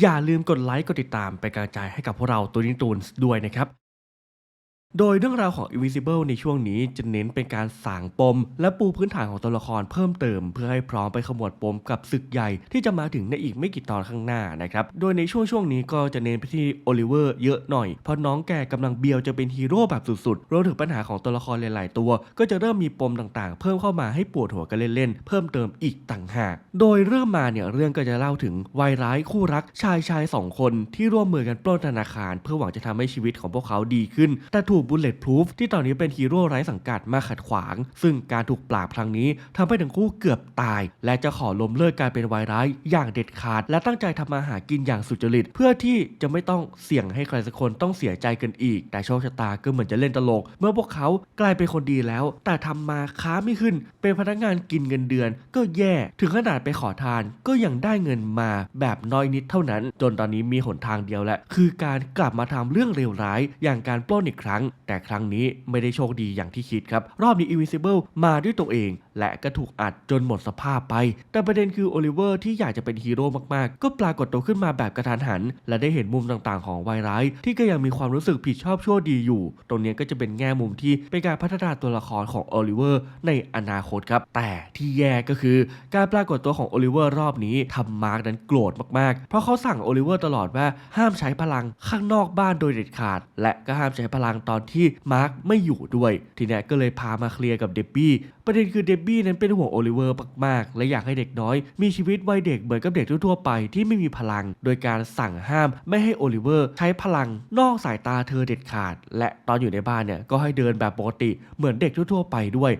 อย่าลืมกดไลค์กดติดตามไปกระจายให้กับพวกเราตัวนิตูนด้วยนะครับ โดยเรื่องราวของ Invisible ในช่วงนี้จะเน้นเป็นการสางปม และปูพื้นฐานของตัวละครเพิ่มเติม เพื่อให้พร้อมไปขมวดปมกับศึกใหญ่ที่จะมาถึงในอีกไม่กี่ตอนข้างหน้านะครับ โดยในช่วงช่วงนี้ก็จะเน้นไปที่โอลิเวอร์เยอะหน่อย เพราะน้องแกกำลังเบียวจะเป็นฮีโร่แบบสุดๆรวมถึงปัญหาของตัวละครหลาย ๆ ตัว ก็จะเริ่มมีปมต่างๆ เพิ่มเข้ามาให้ปวดหัวกันเล่นๆเพิ่มเติมอีกต่างหาก โดยเริ่มมาเนี่ยเรื่องก็จะเล่าถึงวัยร้ายคู่รักชายชายสองคนที่ร่วมมือกันปล้นธนาคาร เพื่อหวังจะทำให้ชีวิตของพวกเขาดีขึ้น แต่ถูกบุลเลตพรูฟที่ตอนนี้เป็นฮีโร่ไร้สังกัดมาขัดขวาง ซึ่งการถูกปราบครั้งนี้ทำให้ทั้งคู่เกือบตาย และจะขอล้มเลิกการเป็นวายร้ายอย่างเด็ดขาด และตั้งใจทำมาหากินอย่างสุจริต เพื่อที่จะไม่ต้องเสี่ยงให้ใครสักคนต้องเสียใจกันอีก แต่โชคชะตาก็เหมือนจะเล่นตลก เมื่อพวกเขากลายเป็นคนดีแล้ว แต่ทำมาค้าไม่ขึ้น เป็นพนักงานกินเงินเดือน ก็แย่ถึงขนาดไปขอทาน ก็ยังได้เงินมาแบบน้อยนิดเท่านั้น จนตอนนี้มีหนทางเดียวแหละคือการกลับมาทำเรื่องเลวร้าย อย่างการปล้นอีกครั้งแต่ครั้งนี้ไม่ได้โชคดีอย่างที่คิดครับ รอบนี้ Invisible มาด้วยตัวเอง และก็ถูกอัดจนหมดสภาพไป แต่ประเด็นคือโอลิเวอร์ที่อยากจะเป็นฮีโร่มากๆ ก็ปรากฏตัวขึ้นมาแบบกระทันหัน และได้เห็นมุมต่างๆ ของวายร้าย ที่ก็ยังมีความรู้สึกผิดชอบชั่วดีอยู่ ตรงนี้ก็จะเป็นแง่มุมที่เป็นการพัฒนาตัวละครของโอลิเวอร์ในอนาคตครับ แต่ที่แย่ก็คือการปรากฏตัวของโอลิเวอร์รอบนี้ทำมาร์กนั้นโกรธมากๆ เพราะเขาสั่งโอลิเวอร์ตลอดว่าห้ามใช้พลังข้างนอกบ้านโดยเด็ดขาด และก็ห้ามใช้พลังตอนที่มาร์กไม่อยู่ด้วย ทีนี้ก็เลยพามาเคลียร์กับเดบบี้ประเด็นคือเดบบี้นั้นเป็นห่วงโอลิเวอร์มากๆ และอยากให้เด็กน้อย มีชีวิตวัยเด็กเหมือนกับเด็กทั่วๆไปที่ไม่มีพลัง โดยการสั่งห้ามไม่ให้โอลิเวอร์ใช้พลังนอกสายตาเธอเด็ดขาด และตอนอยู่ในบ้านเนี่ยก็ให้เดินแบบปกติเหมือนเด็กทั่วๆไปด้วย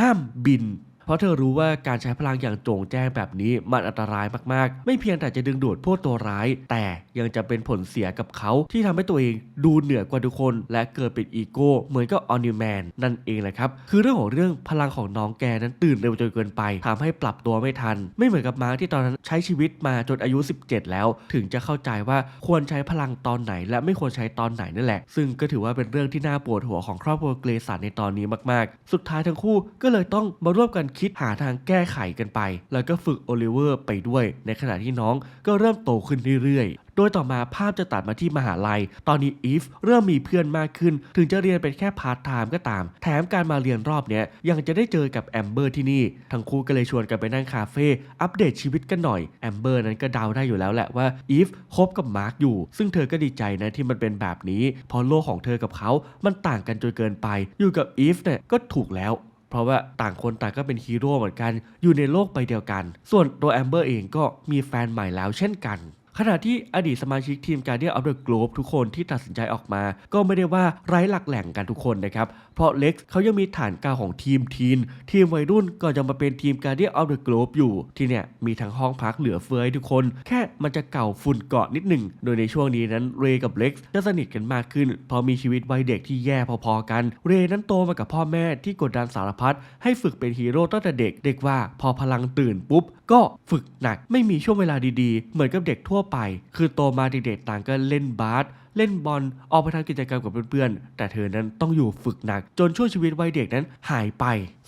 ห้ามบิน เพราะเธอรู้ว่าการใช้พลังอย่างโจ่งแจ้งแบบนี้มันอันตรายมากๆ ไม่เพียงแต่จะดึงดูดพวกตัวร้าย แต่ยังจะเป็นผลเสียกับเขาที่ทำให้ตัวเองดูเหนือกว่าทุกคน และเกิดเป็นอีโก้เหมือนกับออนิแมนนั่นเองแหละครับ คือเรื่องของเรื่องพลังของน้องแกนั้นตื่นเร็วจนเกินไปทำให้ปรับตัวไม่ทัน ไม่เหมือนกับมาร์ที่ตอนนั้นใช้ชีวิตมาจนอายุ 17 แล้ว ถึงจะเข้าใจว่าควรใช้พลังตอนไหน และไม่ควรใช้ตอนไหนนั่นแหละ ซึ่งก็ถือว่าเป็นเรื่องที่น่าปวดหัวของครอบครัวเกรสันในตอนนี้มากๆ สุดท้ายทั้งคู่ก็เลยต้องมาร่วมกันคิดหาทางแก้ไขกันไป แล้วก็ฝึกโอลิเวอร์ไปด้วย ในขณะที่น้องก็เริ่มโตขึ้นเรื่อยๆ โดยต่อมาภาพจะตัดมาที่มหาลัย ตอนนี้อีฟเริ่มมีเพื่อนมากขึ้น ถึงจะเรียนเป็นแค่พาร์ทไทม์ก็ตาม แถมการมาเรียนรอบเนี้ยยังจะได้เจอกับแอมเบอร์ที่นี่ ทั้งคู่ก็เลยชวนกันไปนั่งคาเฟ่อัปเดตชีวิตกันหน่อย แอมเบอร์นั้นก็เดาได้อยู่แล้วแหละว่าอีฟคบกับมาร์คอยู่ ซึ่งเธอก็ดีใจนะที่มันเป็นแบบนี้ เพราะโลกของเธอกับเขา มันต่างกันจนเกินไป อยู่กับอีฟเนี่ยก็ถูกแล้ว เพราะว่าต่างคนต่างก็เป็นฮีโร่เหมือนกัน อยู่ในโลกใบเดียวกัน ส่วนตัวแอมเบอร์เองก็มีแฟนใหม่แล้วเช่นกัน ขณะที่อดีตสมาชิกทีม Guardian of the Globe ทุกคนที่ตัดสินใจออกมา ก็ไม่ได้ว่าไร้หลักแหล่งกันทุกคนนะครับ เพราะเล็กซ์เขายังมีฐานกาวของทีมทีน ทีมวัยรุ่นก็จะมาเป็นทีม Guardian of the Globe อยู่ ที่เนี่ยมีทั้งห้องพักเหลือเฟือให้ทุกคน แค่มันจะเก่าฝุ่นเกาะนิดหนึ่ง โดยในช่วงนี้นั้นเรกับเล็กซ์จะสนิทกันมากขึ้น เพราะมีชีวิตวัยเด็กที่แย่พอๆกัน เรนั้นโตมากับพ่อแม่ที่กดดันสารพัดให้ฝึกเป็นฮีโร่ตั้งแต่เด็ก เด็กว่าพอพลังตื่นปุ๊บก็ฝึกหนักไม่มีช่วงเวลาดีๆ เหมือนกับเด็กทั่วไป คือโตมาเด็กๆต่างก็เล่นบาสเล่นบอลออกไปทำกิจกรรมกับเพื่อนๆ แต่เธอนั้นต้องอยู่ฝึกหนัก จนช่วงชีวิตวัยเด็กนั้นหายไป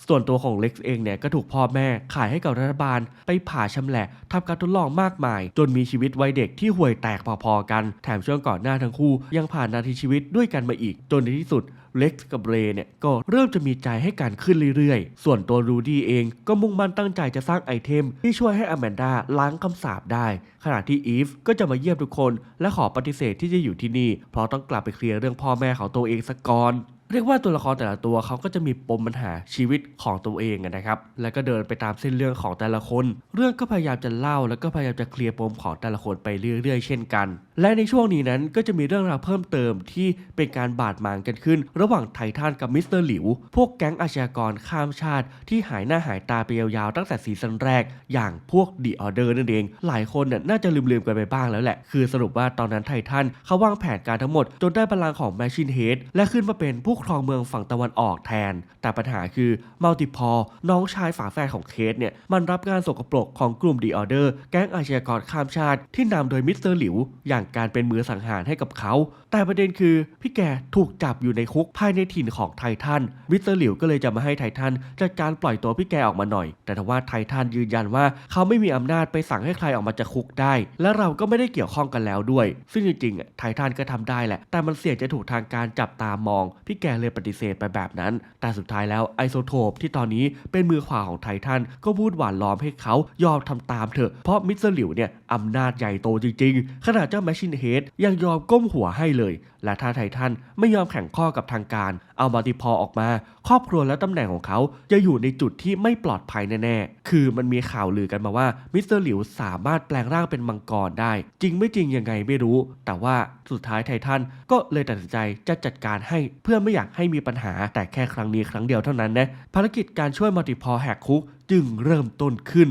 ส่วนตัวของเล็กซ์เองเนี่ยก็ถูกพ่อแม่ขายให้กับรัฐบาล ไปผ่าชำแหละทำการทดลองมากมาย จนมีชีวิตวัยเด็กที่ห่วยแตกพอๆกัน แถมช่วงก่อนหน้าทั้งคู่ ยังผ่านนาทีชีวิตด้วยกันมาอีก จนในที่สุดเล็กซ์กับเรเนี่ยก็เริ่มจะมีใจให้กันขึ้นเรื่อยๆ ส่วนตัวรูดี้เองก็มุ่งมั่นตั้งใจจะสร้างไอเทม ที่ช่วยให้อแมนดาล้างคำสาปได้ ขณะที่อีฟก็จะมาเยี่ยมทุกคน และขอปฏิเสธที่จะอยู่ที่นี่ เพราะต้องกลับไปเคลียร์เรื่องพ่อแม่ของตัวเองสักก่อน เรียกว่าตัวละครแต่ละตัวเขาก็จะมีปมปัญหาชีวิตของตัวเองนะครับ แล้วก็เดินไปตามเส้นเรื่องของแต่ละคน เรื่องก็พยายามจะเล่า แล้วก็พยายามจะเคลียร์ปมของแต่ละคนไปเรื่อยๆ เช่นกัน และในช่วงนี้นั้นก็จะมีเรื่องราวเพิ่มเติมที่เป็นการบาดหมางกันขึ้น ระหว่างไททันกับมิสเตอร์หลิว พวกแก๊งอาชญากรข้ามชาติ ที่หายหน้าหายตาไปยาวๆตั้งแต่ซีซั่นแรก อย่างพวกดีออเดอร์นั่นเอง หลายคนเนี่ยน่าจะลืมๆกันไปบ้างแล้วแหละ คือสรุปว่าตอนนั้นไททันเขาวางแผนการทั้งหมด จนได้พลังของแมชชีนเฮดและขึ้นมาเป็นผู้ครองเมืองฝั่งตะวันออกแทน แต่ปัญหาคือมัลติพอลน้องชายฝาแฝดของเคสเนี่ยมันรับงานสกปรกของกลุ่มดีออเดอร์แก๊งอาชญากรข้ามชาติที่นำโดยมิสเตอร์หลิว อย่างการเป็นมือสังหารให้กับเขา แต่ประเด็นคือพี่แกถูกจับอยู่ในคุกภายในถิ่นของไททันมิสเตอร์หลิวก็เลยจะมาให้ไททันจัดการปล่อยตัวพี่แกออกมาหน่อย แต่ทว่าไททันยืนยันว่าเขาไม่มีอำนาจไปสั่งให้ใครออกมาจากคุกได้ และเราก็ไม่ได้เกี่ยวข้องกันแล้วด้วย ซึ่งจริงๆไททันก็ทำได้แหละ แต่มันเสี่ยงจะถูกทางการจับตามองพี่แกแกเลยปฏิเสธไปแบบนั้น แต่สุดท้ายแล้วไอโซโทปที่ตอนนี้เป็นมือขวาของไททันก็พูดหวานล้อมให้เขายอมทำตามเถอะ เพราะมิสเตอร์หลิวเนี่ยอำนาจใหญ่โตจริงๆ ขนาดเจ้าแมชชินเฮดยังยอมก้มหัวให้เลย และถ้าไททันไม่ยอมแข่งข้อกับทางการ เอามัลติพอออกมา ครอบครัวและตำแหน่งของเขาจะอยู่ในจุดที่ไม่ปลอดภัยแน่ๆ คือมันมีข่าวลือกันมาว่ามิสเตอร์หลิวสามารถแปลงร่างเป็นมังกรได้ จริงไม่จริงยังไงไม่รู้ แต่ว่าสุดท้ายไททันก็เลยตัดสินใจจะจัดการให้เพื่อไม่อยากให้มีปัญหาแต่แค่ครั้งนี้ครั้งเดียวเท่านั้นนะภารกิจการช่วยมัลติพอแหกคุกจึงเริ่มต้นขึ้น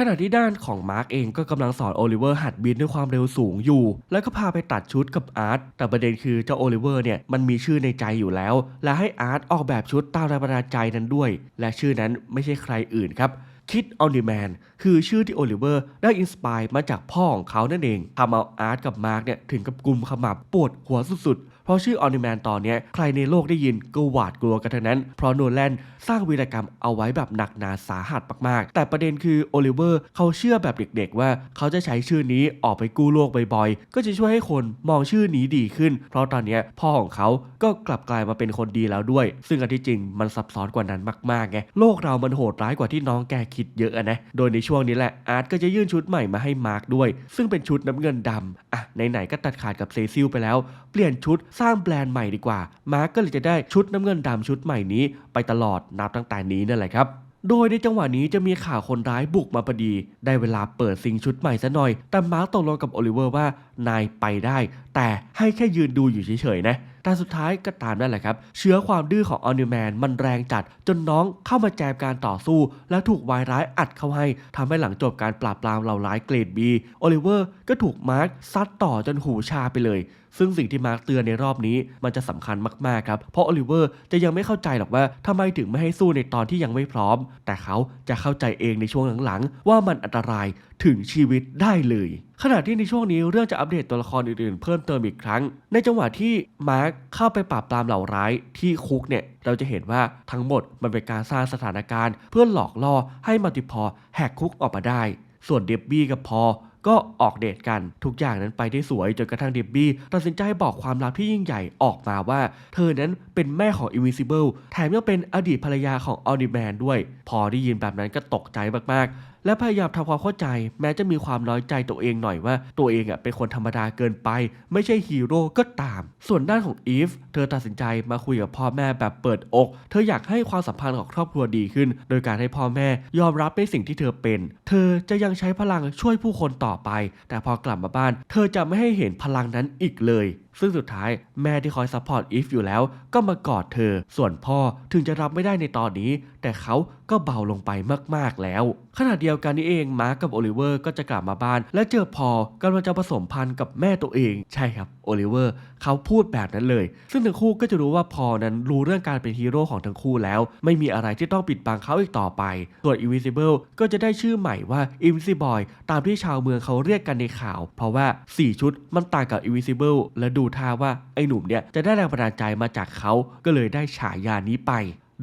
ขณะที่ด้านของมาร์กเองก็กำลังสอนโอลิเวอร์หัดบินด้วยความเร็วสูงอยู่ แล้วก็พาไปตัดชุดกับอาร์ตแต่ประเด็นคือเจ้าโอลิเวอร์เนี่ยมันมีชื่อในใจอยู่แล้ว และให้อาร์ตออกแบบชุดตามแรงบันดาลใจนั้นด้วย และชื่อนั้นไม่ใช่ใครอื่นครับคิดออนดีแมนคือชื่อที่โอลิเวอร์ได้อินสปายมาจากพ่อของเขานั่นเองทำเอาอาร์ตกับมาร์กเนี่ยถึงกับกลุ่มขมับปวดหัวสุดๆ เพราะชื่อออนิแมนตอนนี้ใครในโลกได้ยินก็หวาดกลัวกันทั้งนั้น เพราะโนแลนสร้างวีรกรรมเอาไว้แบบหนักหนาสาหัสมากๆ แต่ประเด็นคือโอลิเวอร์เขาเชื่อแบบเด็กๆ ว่าเขาจะใช้ชื่อนี้ออกไปกู้โลกบ่อยๆ ก็จะช่วยให้คนมองชื่อนี้ดีขึ้น เพราะตอนนี้พ่อของเขาก็กลับกลายมาเป็นคนดีแล้วด้วย ซึ่งอันที่จริงมันซับซ้อนกว่านั้นมากๆไงโลกเรามันโหดร้ายกว่าที่น้องแกคิดเยอะอะนะโดยในช่วงนี้แหละอาร์ตก็จะยื่นชุดใหม่มาให้มาร์กด้วย ซึ่งเป็นชุดน้ำเงินดำอะไหนๆก็ตัดขาดกับเซซิลไปแล้ว เปลี่ยนชุดสร้างแบรนด์ใหม่ดีกว่า มาร์กก็เลยจะได้ชุดน้ำเงินดำชุดใหม่นี้ไปตลอดนับตั้งแต่นี้นั่นแหละครับโดยในจังหวะนี้จะมีข่าวคนร้ายบุกมาพอดี ได้เวลาเปิดซิงชุดใหม่ซะหน่อย แต่มาร์กตกลงกับโอลิเวอร์ว่านายไปได้ แต่ให้แค่ยืนดูอยู่เฉยๆนะ แต่สุดท้ายก็ตามนั่นแหละครับ เชื้อความดื้อของออนิแมนมันแรงจัด จนน้องเข้ามาแจมการต่อสู้ และถูกวายร้ายอัดเข้าให้ทำให้หลังจบการปราบปรามเหล่าร้ายเกรดบีโอลิเวอร์ก็ถูกมาร์คซัดต่อจนหูชาไปเลย ซึ่งสิ่งที่มาร์คเตือนในรอบนี้มันจะสำคัญมากๆครับ เพราะโอลิเวอร์จะยังไม่เข้าใจหรอกว่าทำไมถึงไม่ให้สู้ในตอนที่ยังไม่พร้อม แต่เขาจะเข้าใจเองในช่วงหลังๆ ว่ามันอันตรายถึงชีวิตได้เลย ขณะที่ในช่วงนี้เรื่องจะอัปเดตตัวละครอื่นๆ เพิ่มเติมอีกครั้ง ในจังหวะที่มาร์คเข้าไปปราบปรามเหล่าร้ายที่คุกเนี่ยเราจะเห็นว่าทั้งหมดมันเป็นการสร้างสถานการณ์ เพื่อหลอกล่อให้มัลติพอแหกคุกออกมาได้ ส่วนเดบบี้กับพอ ก็ออกเดทกันทุกอย่างนั้นไปได้สวยจนกระทั่งเดบบี้ตัดสินใจบอกความลับที่ยิ่งใหญ่ออกมาว่า เธอนั้นเป็นแม่ของ Invisible แถมยังเป็นอดีตภรรยาของออนิแมนด้วย พอได้ยินแบบนั้นก็ตกใจมากๆ และพยายามทำความเข้าใจ แม้จะมีความน้อยใจตัวเองหน่อยว่า ตัวเองอะเป็นคนธรรมดาเกินไป ไม่ใช่ฮีโร่ก็ตาม ส่วนด้านของอีฟเธอตัดสินใจมาคุยกับพ่อแม่แบบเปิดอก เธออยากให้ความสัมพันธ์ของครอบครัวดีขึ้น โดยการให้พ่อแม่ยอมรับในสิ่งที่เธอเป็น เธอจะยังใช้พลังช่วยผู้คนต่อไป แต่พอกลับมาบ้าน เธอจะไม่ให้เห็นพลังนั้นอีกเลย ซึ่งสุดท้ายแม่ที่คอยซัพพอร์ตอีฟอยู่แล้ว ก็มากอดเธอ ส่วนพ่อถึงจะรับไม่ได้ในตอนนี้ แต่เขาก็เบาลงไปมากๆแล้ว ขณะเดียวกันนี้เองมาร์กกับโอลิเวอร์ก็จะกลับมาบ้าน และเจอพอกำลังจะผสมพันธุ์กับแม่ตัวเอง ใช่ครับโอลิเวอร์เขาพูดแบบนั้นเลย ซึ่งทั้งคู่ก็จะรู้ว่าพอนั้นรู้เรื่องการเป็นฮีโร่ของทั้งคู่แล้ว ไม่มีอะไรที่ต้องปิดบังเขาอีกต่อไป ส่วน Invisible ก็จะได้ชื่อใหม่ว่า Invisible ตามที่ชาวเมืองเขาเรียกกันในข่าว เพราะว่า 4 ชุดมันต่างกับ Invisible และดูท่าว่าไอ้หนุ่มเนี่ยจะได้แรงบันดาลใจมาจากเขาก็เลยได้ฉายานี้ไป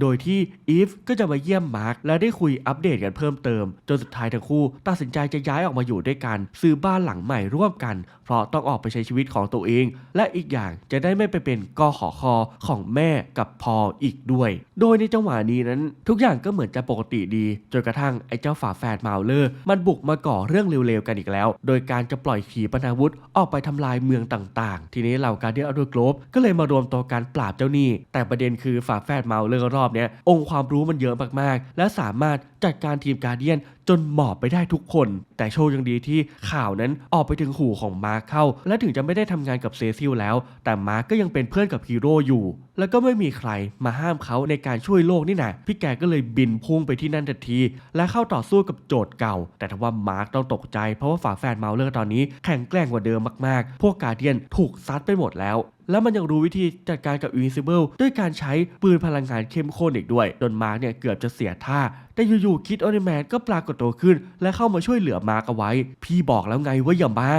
โดยที่อีฟก็จะมาเยี่ยมมาร์คและได้คุยอัปเดตกันเพิ่มเติม จนสุดท้ายทั้งคู่ตัดสินใจจะย้ายออกมาอยู่ด้วยกัน ซื้อบ้านหลังใหม่ร่วมกัน เพราะต้องออกไปใช้ชีวิตของตัวเอง และอีกอย่างจะได้ไม่ไปเป็นกอขอคอของแม่กับพออีกด้วย โดยในจังหวะนี้นั้น ทุกอย่างก็เหมือนจะปกติดีจนกระทั่งไอ้เจ้าฝาแฝดมาเลอร์มันบุกมาก่อเรื่องเร็วๆกันอีกแล้ว โดยการจะปล่อยขีปนาวุธออกไปทำลายเมืองต่าง ๆ ทีนี้เหล่าการเดียร์อัลโกลบก็เลยมารวมตัวกันปราบเจ้าหนี้แต่ประเด็นคือฝาแฝดมาเลอร์รอบเนี้ยองค์ความรู้มันเยอะมากๆ และสามารถจัดการทีมการเดียนจนหมอบไปได้ทุกคน แต่โชคยังดีที่ข่าวนั้นออกไปถึงหูของมาร์คเข้า และถึงจะไม่ได้ทำงานกับเซซิลแล้ว แต่มาร์คก็ยังเป็นเพื่อนกับฮีโร่อยู่ แล้วก็ไม่มีใครมาห้ามเขาในการช่วยโลกนี่นะพี่แกก็เลยบินพุ่งไปที่นั่นทันที และเข้าต่อสู้กับโจทย์เก่า แต่ทว่ามาร์คต้องตกใจเพราะว่าฝาแฝดเมาเลอร์ตอนนี้แข็งแกร่งกว่าเดิมมากๆ พวกการเดียนถูกซัดไปหมดแล้ว แล้วมันยังรู้วิธีจัดการกับ Invincible ด้วยการใช้ปืนพลังงานเข้มข้นอีกด้วยจนมาร์กเนี่ยเกือบจะเสียท่า แต่อยู่ๆคิดออนิแมนก็ปรากฏตัวขึ้น และเข้ามาช่วยเหลือมาร์กเอาไว้ พี่บอกแล้วไงว่าอย่ามา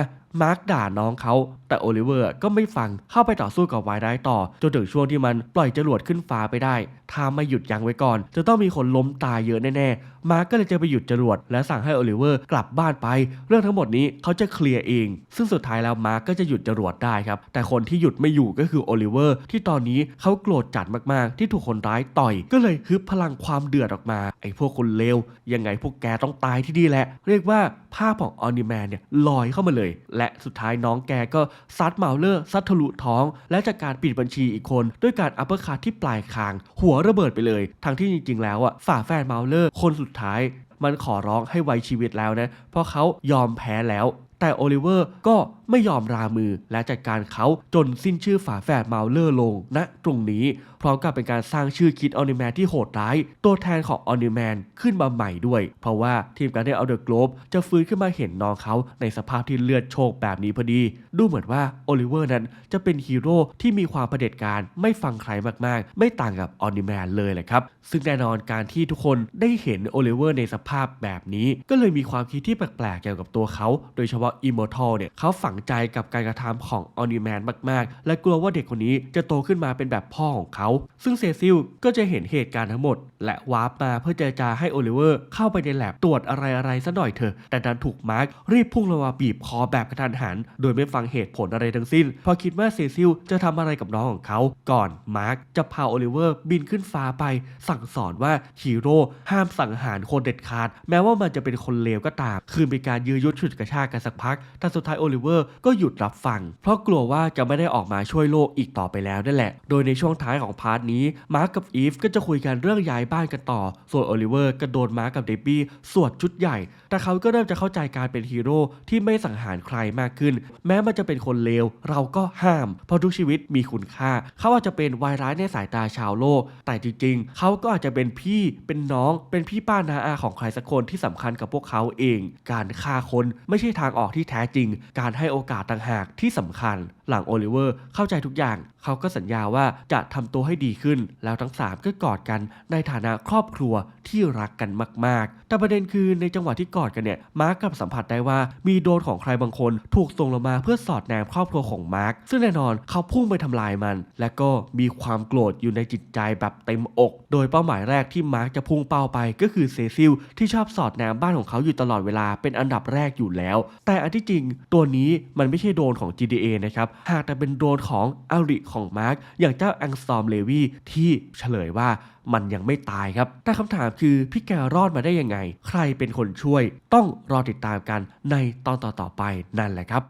มาร์กด่าน้องเขา แต่โอลิเวอร์ก็ไม่ฟังเข้าไปต่อสู้กับไวได้ต่อ จนถึงช่วงที่มันปล่อยจรวดขึ้นฟ้าไปได้ ถ้าไม่หยุดยั้งไว้ก่อน จะต้องมีคนล้มตายเยอะแน่ๆ มาร์กก็เลยจะไปหยุดจรวด และสั่งให้โอลิเวอร์กลับบ้านไป เรื่องทั้งหมดนี้เขาจะเคลียร์เอง ซึ่งสุดท้ายแล้วมาร์กก็จะหยุดจรวดได้ครับ แต่คนที่หยุดไม่อยู่ก็คือโอลิเวอร์ที่ตอนนี้เขาโกรธจัดมากๆ ที่ถูกคนร้ายต่อย ก็เลยฮึบพลังความเดือดออกมา ไอ้พวกคนเลว ยังไงพวกแกต้องตายที่นี่แหละ เรียกว่าภาพของออนิแมนเนี่ยลอยเข้ามาเลย และสุดท้ายน้องแกก็ซัดเมาเลอร์ซัดทะลุท้อง และจากการปิดบัญชีอีกคน ด้วยการอัปเปอร์คัตที่ปลายคาง หัวระเบิดไปเลย ทั้งที่จริงๆ แล้วอะฝาแฝดเมาเลอร์คนสุดท้าย มันขอร้องให้ไว้ชีวิตแล้วนะ เพราะเขายอมแพ้แล้ว แต่โอลิเวอร์ก็ไม่ยอมรามือและจัดการเขาจนสิ้นชื่อฝาแฝดเมาเลอร์ลงณตรงนี้พร้อมกับเป็นการสร้างชื่อคิดออนิแมนที่โหดร้าย ตัวแทนของออนิแมนขึ้นมาใหม่ด้วย เพราะว่าทีมการเดนเอาเดอะโกลบจะฟื้นขึ้นมาเห็นน้องเขาในสภาพที่เลือดโชกแบบนี้พอดี ดูเหมือนว่าโอลิเวอร์นั้นจะเป็นฮีโร่ที่มีความเผด็จการไม่ฟังใครมากๆ ไม่ต่างกับออนิแมนเลยแหละครับ ซึ่งแน่นอนการที่ทุกคนได้เห็นโอลิเวอร์ในสภาพแบบนี้ ก็เลยมีความคิดที่แปลกๆเกี่ยวกับตัวเขา โดยเฉพาะอิมมอร์ทัลเนี่ยเขาฝังใจกับการกระทำของออนิแมนมาก ๆ และกลัวว่าเด็กคนนี้จะโตขึ้นมาเป็นแบบพ่อของเขา ซึ่งเซซิลก็จะเห็นเหตุการณ์ทั้งหมด และวาร์ปมาเพื่อเจรจาให้โอลิเวอร์เข้าไปในแลบตรวจอะไรๆซะหน่อยเถอะ แต่ดันถูกมาร์ครีบพุ่งลงมาบีบคอแบบกระทันหัน โดยไม่ฟังเหตุผลอะไรทั้งสิ้นพราะคิดว่าเซซิลจะทำอะไรกับน้องของเขา ก่อนมาร์คจะพาโอลิเวอร์บินขึ้นฟ้าไป สั่งสอนว่าฮีโร่ห้ามสังหารคนเด็ดขาด แม้ว่ามันจะเป็นคนเลวก็ตาม คือมีการยื้อยุดฉุดกระชากกันสักพัก แต่สุดท้ายโอลิเวอร์ก็หยุดรับฟัง เพราะกลัวว่าจะไม่ได้ออกมาช่วยโลกอีกต่อไปแล้วนั่นแหละ โดยในช่วงท้ายของพาร์ทนี้มาร์คกับอีฟก็จะคุยกันเรื่องย้ายบ้านกันต่อ ส่วนโอลิเวอร์ก็โดนมาร์คกับเดบบี้สวดชุดใหญ่ แต่เขาก็เริ่มจะเข้าใจการเป็นฮีโร่ที่ไม่สังหารใครมากขึ้น แม้มันจะเป็นคนเลวเราก็ห้าม เพราะทุกชีวิตมีคุณค่า เขาอาจจะเป็นวายร้ายในสายตาชาวโลก แต่จริงๆ เขาก็อาจจะเป็นพี่เป็นน้อง เป็นพี่ป้านาอาของใครสักคนที่สำคัญกับพวกเขาเอง การฆ่าคนไม่ใช่ทางออกที่แท้จริง การให้โอกาสต่างหากที่สำคัญหลังโอลิเวอร์เข้าใจทุกอย่าง เขาก็สัญญาว่าจะทำตัวให้ดีขึ้น แล้วทั้ง 3 ก็กอดกันในฐานะครอบครัวที่รักกันมาก ๆ แต่ประเด็นคือในจังหวะที่กอดกันเนี่ย มาร์กกับสัมผัสได้ว่ามีโดนของใครบางคนถูกส่งลงมาเพื่อสอดแนมครอบครัวของมาร์กซึ่งแน่นอนเขาพุ่งไปทำลายมัน และก็มีความโกรธอยู่ในจิตใจแบบเต็มอก โดยเป้าหมายแรกที่มาร์กจะพุ่งเป้าไปก็คือเซซิลที่ชอบสอดแนมบ้านของเขาอยู่ตลอดเวลาเป็นอันดับแรกอยู่แล้ว แต่อันที่จริงตัวนี้มันไม่ใช่โดนของ GTA นะครับหากแต่เป็นโดรนของอาริของมาร์กอย่างเจ้าแองสตอมเลวีที่เฉลยว่ามันยังไม่ตายครับ แต่คำถามคือพี่แกรอดมาได้ยังไง ใครเป็นคนช่วย ต้องรอติดตามกันในตอนต่อๆไปนั่นแหละครับ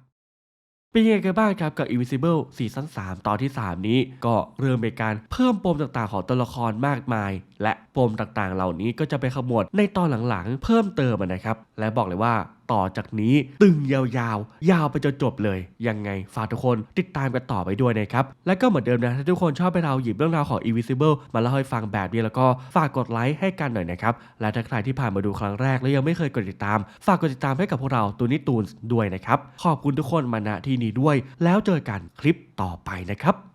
เป็นยังไงกันบ้างครับกับ Invisible ซีซั่น3ตอนที่ 3 นี้ ก็เริ่มเป็นการเพิ่มปมต่างๆของตัวละครมากมายและปมต่างๆ เหล่านี้ก็จะไปขมวดในตอนหลังๆ เพิ่มเติมนะครับ และบอกเลยว่าต่อจากนี้ตึงยาวๆยาวไปจนจบเลย ยังไงฝากทุกคนติดตามกันต่อไปด้วยนะครับ และก็เหมือนเดิมนะ ถ้าทุกคนชอบไปเราหยิบเรื่องราวของ Invisible มาเล่าให้ฟังแบบนี้แล้วก็ฝากกดไลค์ให้กันหน่อยนะครับ และถ้าใครที่ผ่านมาดูครั้งแรก แล้วยังไม่เคยกดติดตาม ฝากกดติดตามให้กับพวกเราตูนิตูนด้วยนะครับ ขอบคุณทุกคนมาณที่นี้ด้วย แล้วเจอกันคลิปต่อไปนะครับ